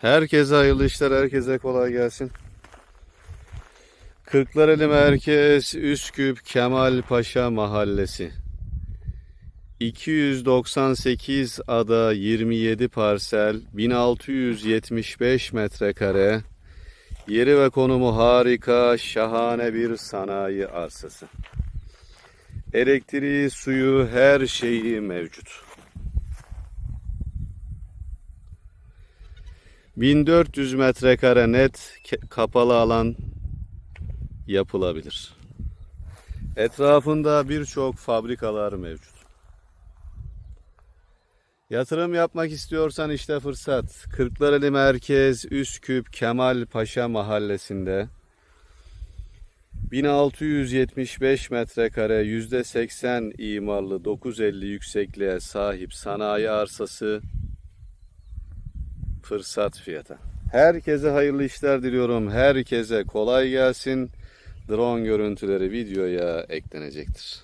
Herkese hayırlı işler, herkese kolay gelsin. Kırklareli Merkez, Üsküp, Kemal Paşa Mahallesi. 298 ada 27 parsel, 1675 metrekare. Yeri ve konumu harika, şahane bir sanayi arsası. Elektriği, suyu, her şeyi mevcut. 1400 metrekare net kapalı alan yapılabilir. Etrafında birçok fabrikalar mevcut. Yatırım yapmak istiyorsan işte fırsat. Kırklareli Merkez, Üsküp, Kemal Paşa Mahallesi'nde 1675 metrekare %80 imarlı 950 yüksekliğe sahip sanayi arsası fırsat fiyata. Herkese hayırlı işler diliyorum. Herkese kolay gelsin. Drone görüntüleri videoya eklenecektir.